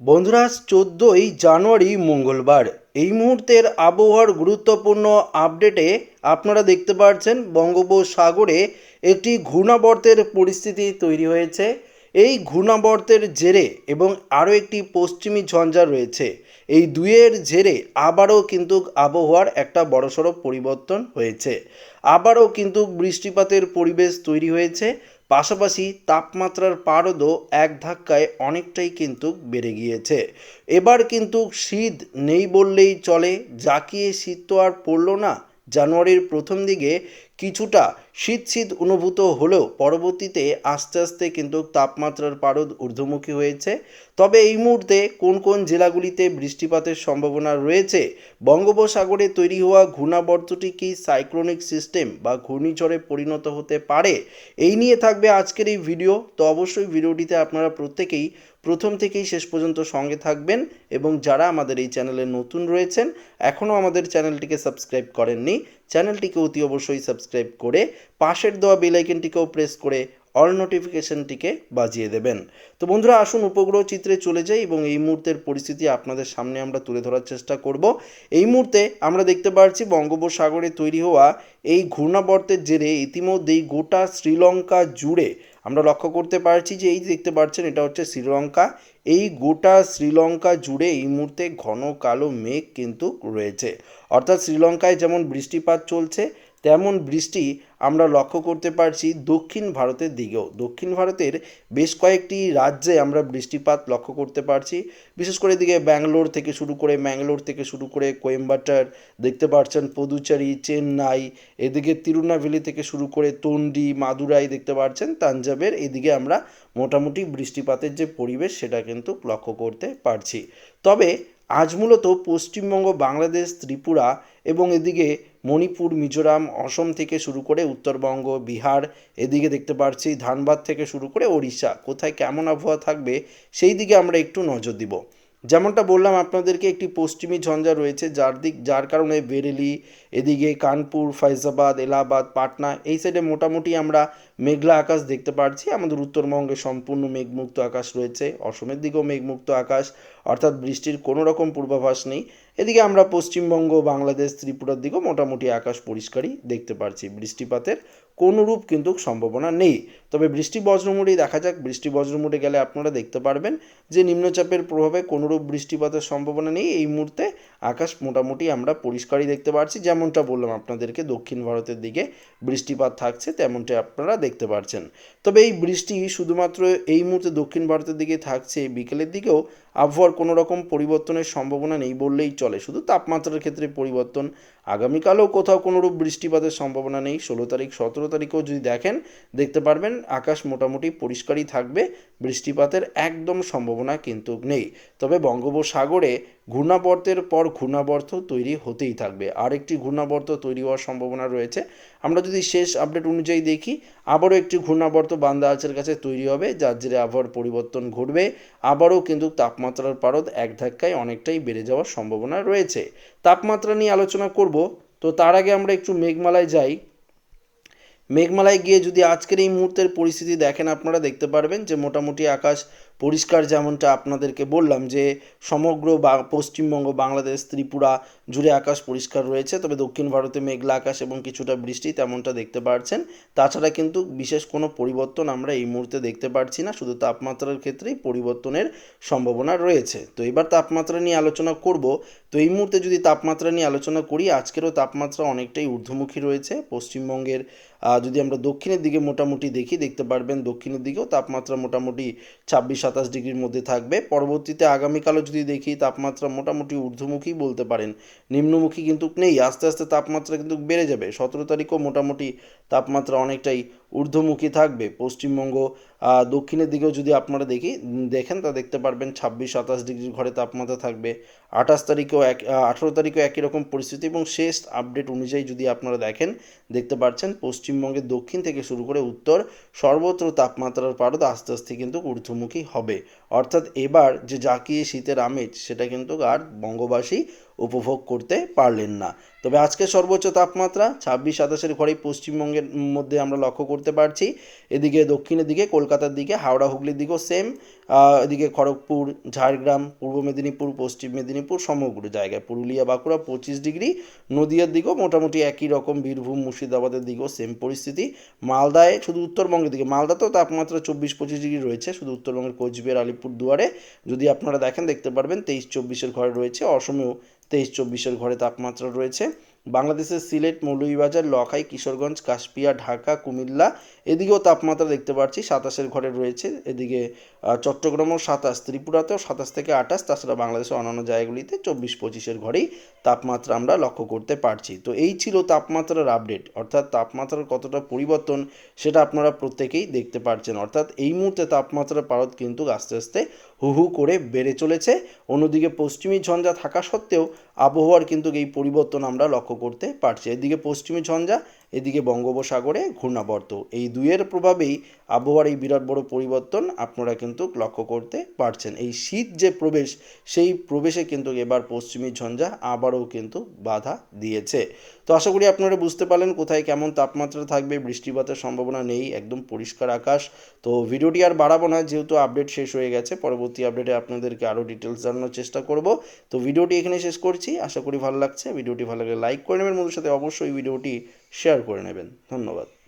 বন্ধুরা চোদ্দোই জানুয়ারি, মঙ্গলবার। এই মুহূর্তের আবহাওয়ার গুরুত্বপূর্ণ আপডেটে আপনারা দেখতে পাচ্ছেন বঙ্গোপসাগরে একটি ঘূর্ণাবর্তের পরিস্থিতি তৈরি হয়েছে। এই ঘূর্ণাবর্তের জেরে এবং আরও একটি পশ্চিমী ঝঞ্ঝা রয়েছে। এই দুয়ের জেরে আবারও কিন্তু আবহাওয়ার একটা বড়সড় পরিবর্তন হয়েছে। আবারও কিন্তু বৃষ্টিপাতের পরিবেশ তৈরি হয়েছে। পাশাপাশি তাপমাত্রার পারদও এক ধাক্কায় অনেকটাই কিন্তু বেড়ে গিয়েছে। এবার কিন্তু শীত নেই বললেই চলে, জাঁকিয়ে শীত তো আর পড়ল না। জানুয়ারির প্রথম দিকে কিছুটা শীত শীত অনুভূত হলেও পরবর্তীতে আস্তে আস্তে কিন্তু তাপমাত্রার পারদ ঊর্ধ্বমুখী হয়েছে। তবে এই মুহূর্তে কোন কোন জেলাগুলিতে বৃষ্টিপাতের সম্ভাবনা রয়েছে? বঙ্গোপসাগরে তৈরি হওয়া ঘূর্ণাবর্তটি কি সাইক্লোনিক সিস্টেম বা ঘূর্ণিঝড়ে পরিণত হতে পারে? এই নিয়ে থাকবে আজকের এই ভিডিও। তো অবশ্যই ভিডিওটিতে আপনারা প্রত্যেকেই প্রথম থেকেই শেষ পর্যন্ত সঙ্গে থাকবেন এবং যারা আমাদের এই চ্যানেলে নতুন রয়েছেন, এখনও আমাদের চ্যানেলটিকে সাবস্ক্রাইব করেননি, চ্যানেলটিকে অতি অবশ্যই সাবস্ক্রাইব করে পাশের দেওয়া বেল আইকনটিকেও প্রেস করে অল নোটিফিকেশনটিকে বাজিয়ে দেবেন। তো বন্ধুরা, আসুন উপগ্রহ চিত্রে চলে যাই এবং এই মুহূর্তের পরিস্থিতি আপনাদের সামনে আমরা তুলে ধরার চেষ্টা করব। এই মুহূর্তে আমরা দেখতে পাচ্ছি বঙ্গোপসাগরে তৈরি হওয়া এই ঘূর্ণাবর্তের জেরে ইতিমধ্যেই গোটা শ্রীলঙ্কা জুড়ে আমরা লক্ষ্য করতে পারছি যে এই দেখতে পাচ্ছেন, এটা হচ্ছে শ্রীলঙ্কা। এই গোটা শ্রীলঙ্কা জুড়ে এই মুহূর্তে ঘন কালো মেঘ কিন্তু রয়েছে। অর্থাৎ শ্রীলঙ্কায় যেমন বৃষ্টিপাত চলছে তেমন বৃষ্টি আমরা লক্ষ্য করতে পারছি দক্ষিণ ভারতের দিকেও। দক্ষিণ ভারতের বেশ কয়েকটি রাজ্যে আমরা বৃষ্টিপাত লক্ষ্য করতে পারছি। বিশেষ করে এদিকে ব্যাঙ্গালোর থেকে শুরু করে ম্যাঙ্গালোর থেকে শুরু করে কোয়েম্বাটার দেখতে পাচ্ছেন পদুচারি, চেন্নাই, এদিকে তিরুনাভেলি থেকে শুরু করে তন্ডি, মাদুরাই দেখতে পাচ্ছেন তাঞ্জাবের এদিকে আমরা মোটামুটি বৃষ্টিপাতের যে পরিবেশ সেটা কিন্তু লক্ষ্য করতে পারছি। তবে আজ মূলত পশ্চিমবঙ্গ, বাংলাদেশ, ত্রিপুরা এবং এদিকে মণিপুর, মিজোরাম, অসম থেকে শুরু করে উত্তরবঙ্গ, বিহার, এদিকে দেখতে পাচ্ছি ধানবাদ থেকে শুরু করে ওড়িশা। কোথায় কেমন আবহাওয়া থাকবে সেই দিকে আমরা একটু নজর দিব। যেমনটা বললাম, আপনাদেরকে একটি পশ্চিমী ঝঞ্ঝা রয়েছে, যার দিক, যার কারণে বেরেলি, এদিকে কানপুর ফাইজাবাদ এলাহাবাদ, পাটনা, এই সাইডে মোটামুটি আমরা মেঘলা আকাশ দেখতে পাচ্ছি আমাদের উত্তরবঙ্গে সম্পূর্ণ মেঘমুক্ত আকাশ রয়েছে, অসমের দিকেও মেঘমুক্ত আকাশ, অর্থাৎ বৃষ্টির কোনো রকম পূর্বাভাস নেই। এদিকে আমরা পশ্চিমবঙ্গ, বাংলাদেশ, ত্রিপুরার দিকেও মোটামুটি আকাশ পরিষ্কারই দেখতে পারছি। বৃষ্টিপাতের কোনোরূপ কিন্তু সম্ভাবনা নেই। তবে বৃষ্টি বজ্রমুড়ি দেখা যাক। বৃষ্টি বজ্রমুড়ে গেলে আপনারা দেখতে পারবেন যে নিম্নচাপের প্রভাবে কোনোরূপ বৃষ্টিপাতের সম্ভাবনা নেই। এই মুহূর্তে আকাশ মোটামুটি আমরা পরিষ্কারই দেখতে পাচ্ছি যেমনটা বললাম আপনাদেরকে, দক্ষিণ ভারতের দিকে বৃষ্টিপাত থাকছে, তেমনটা আপনারা দেখতে পাচ্ছেন তবে এই বৃষ্টি শুধুমাত্র এই মুহূর্তে দক্ষিণ ভারতের দিকে থাকছে, বিকেলের দিকেও আবহাওয়ার কোনো রকম পরিবর্তনের সম্ভাবনা নেই বললেই চলে। শুধু তাপমাত্রার ক্ষেত্রে পরিবর্তন আগামীকালেও কোথাও কোনোরূপ বৃষ্টিপাতের সম্ভাবনা নেই। ষোলো তারিখ, সতেরো তারিখেও যদি দেখেন, দেখতে পারবেন আকাশ মোটামুটি পরিষ্কারই থাকবে। বৃষ্টিপাতের একদম সম্ভাবনা কিন্তু নেই। তবে বঙ্গোপসাগরে ঘূর্ণাবর্তের পর ঘূর্ণাবর্ত তৈরি হতেই থাকবে। আরেকটি ঘূর্ণাবর্ত তৈরি হওয়ার সম্ভাবনা রয়েছে। আমরা যদি শেষ আপডেট অনুযায়ী দেখি, আবারও একটি ঘূর্ণাবর্ত বান্দা আচের কাছে তৈরি হবে, যার জেরে আবহাওয়ার পরিবর্তন ঘটবে। আবারও কিন্তু তাপমাত্রার পারদ এক ধাক্কায় অনেকটাই বেড়ে যাওয়ার সম্ভাবনা রয়েছে। তাপমাত্রা নিয়ে আলোচনা করব। তো তার আগে আমরা একটু মেঘমালায় যাই। মেঘমালায় গিয়ে যদি আজকের এই মুহূর্তের পরিস্থিতি দেখেন, আপনারা দেখতে পারবেন যে মোটামুটি আকাশ পরিষ্কার যেমনটা আপনাদেরকে বললাম যে সমগ্র পশ্চিমবঙ্গ, বাংলাদেশ, ত্রিপুরা জুড়ে আকাশ পরিষ্কার রয়েছে, তবে দক্ষিণ ভারতে মেঘলা আকাশ এবং কিছুটা বৃষ্টি তেমনটা দেখতে পাচ্ছেন তাছাড়া কিন্তু বিশেষ কোনো পরিবর্তন আমরা এই মুহূর্তে দেখতে পাচ্ছি না, শুধু তাপমাত্রার ক্ষেত্রেই পরিবর্তনের সম্ভাবনা রয়েছে। তো এবার তাপমাত্রা নিয়ে আলোচনা করব। তো এই মুহূর্তে যদি তাপমাত্রা নিয়ে আলোচনা করি, আজকেরও তাপমাত্রা অনেকটাই ঊর্ধ্বমুখী রয়েছে। পশ্চিমবঙ্গের যদি আমরা দক্ষিণের দিকে মোটামুটি দেখি, দেখতে পারবেন দক্ষিণের দিকেও তাপমাত্রা মোটামুটি ছাব্বিশ সাতাশ ডিগ্রির মধ্যে থাকবে। পরবর্তীতে আগামীকালও যদি দেখি তাপমাত্রা মোটামুটি ঊর্ধ্বমুখী বলতে পারেন। নিম্নমুখী কিন্তু নেই, আস্তে আস্তে তাপমাত্রা কিন্তু বেড়ে যাবে। সতেরো তারিখও মোটামুটি তাপমাত্রা অনেকটাই ঊর্ধ্বমুখী থাকবে। পশ্চিমবঙ্গ দক্ষিণের দিকেও যদি আপনারা দেখি দেখেন তা দেখতে পারবেন, ছাব্বিশ, সাতাশ ডিগ্রির ঘরে তাপমাত্রা থাকবে। আঠাশ তারিখেও এক আঠেরো তারিখেও একই রকম পরিস্থিতি এবং শেষ আপডেট অনুযায়ী যদি আপনারা দেখেন, দেখতে পাচ্ছেন পশ্চিমবঙ্গের দক্ষিণ থেকে শুরু করে উত্তর সর্বত্র তাপমাত্রার পারদ আস্তে আস্তে কিন্তু ঊর্ধ্বমুখী হবে। অর্থাৎ এবার যে জাকিয়ে শীতের আমেজ, সেটা কিন্তু আর বঙ্গবাসী উপভোগ করতে পারলেন না। তবে আজকে সর্বোচ্চ তাপমাত্রা ছাব্বিশ সাতাশের ঘরেই পশ্চিমবঙ্গের মধ্যে আমরা লক্ষ্য করতে পারছি। এদিকে দক্ষিণের দিকে কলকাতার দিকে, হাওড়া হুগলির দিকেও সেম এদিকে খড়গপুর, ঝাড়গ্রাম, পূর্ব মেদিনীপুর, পশ্চিম মেদিনীপুর সমগ্র জায়গায়। পুরুলিয়া, বাঁকুড়া পঁচিশ ডিগ্রি, নদিয়ার দিকেও মোটামুটি একই রকম, বীরভূম, মুর্শিদাবাদের দিকেও সেম পরিস্থিতি। মালদায় শুধু উত্তরবঙ্গের দিকে, মালদাতেও তাপমাত্রা চব্বিশ পঁচিশ ডিগ্রি রয়েছে, শুধু উত্তরবঙ্গের কোচবিহার, আলিপুর দুয়ারে। যদি আপনারা দেখেন, দেখতে পারবেন, তেইশ চব্বিশের ঘরে রয়েছে। অসমেও তেইশ চব্বিশের ঘরে তাপমাত্রা রয়েছে। বাংলাদেশের সিলেট, মৌলভীবাজার, লখাই, কিশোরগঞ্জ, কাশপিয়া, ঢাকা, কুমিল্লা, এদিকেও তাপমাত্রা দেখতে পাচ্ছি, সাতাশের ঘরে রয়েছে। এদিকে চট্টগ্রামও সাতাশ, ত্রিপুরাতেও সাতাশ থেকে আঠাশ, তাছাড়া বাংলাদেশের অন্যান্য জায়গাগুলিতে চব্বিশ, পঁচিশের ঘরেই তাপমাত্রা আমরা লক্ষ্য করতে পারছি। তো এই ছিল তাপমাত্রার আপডেট, অর্থাৎ তাপমাত্রার কতটা পরিবর্তন সেটা আপনারা প্রত্যেকেই দেখতে পাচ্ছেন অর্থাৎ এই মুহূর্তে তাপমাত্রার পারদ কিন্তু আস্তে আস্তে হু হু করে বেড়ে চলেছে। অন্যদিকে পশ্চিমী ঝঞ্ঝা থাকা সত্ত্বেও আবহাওয়ার কিন্তু এই পরিবর্তন আমরা লক্ষ্য করতে পারছি। এদিকে পশ্চিমী ঝঞ্ঝা এদিকে বঙ্গোপসাগরে ঘূর্ণাবর্ত। এই দুইয়ের প্রভাবেই আবহাওয়ার এই বিরাট বড় পরিবর্তন আপনারা কিন্তু লক্ষ্য করতে পারছেন। এই শীত যে প্রবেশ, সেই প্রবেশে কিন্তু এবার পশ্চিমী ঝঞ্ঝা আবারও কিন্তু বাধা দিয়েছে। তো আশা করি আপনারা বুঝতে পারলেন কোথায় কেমন তাপমাত্রা থাকবে, বৃষ্টিপাতের সম্ভাবনা নেই, একদম পরিষ্কার আকাশ। তো ভিডিওটি আর বাড়াবো না, যেহেতু আপডেট শেষ হয়ে গেছে, পরবর্তী আপডেটে আপনাদেরকে আরও ডিটেলস জানানোর চেষ্টা করব। তো ভিডিওটি এখানে শেষ করছি। আশা করি ভালো লাগছে। ভিডিওটি ভালো লাগলে লাইক করে নেবেন। বন্ধুর সাথে অবশ্যই ভিডিওটি শেয়ার করে নেবেন। ধন্যবাদ।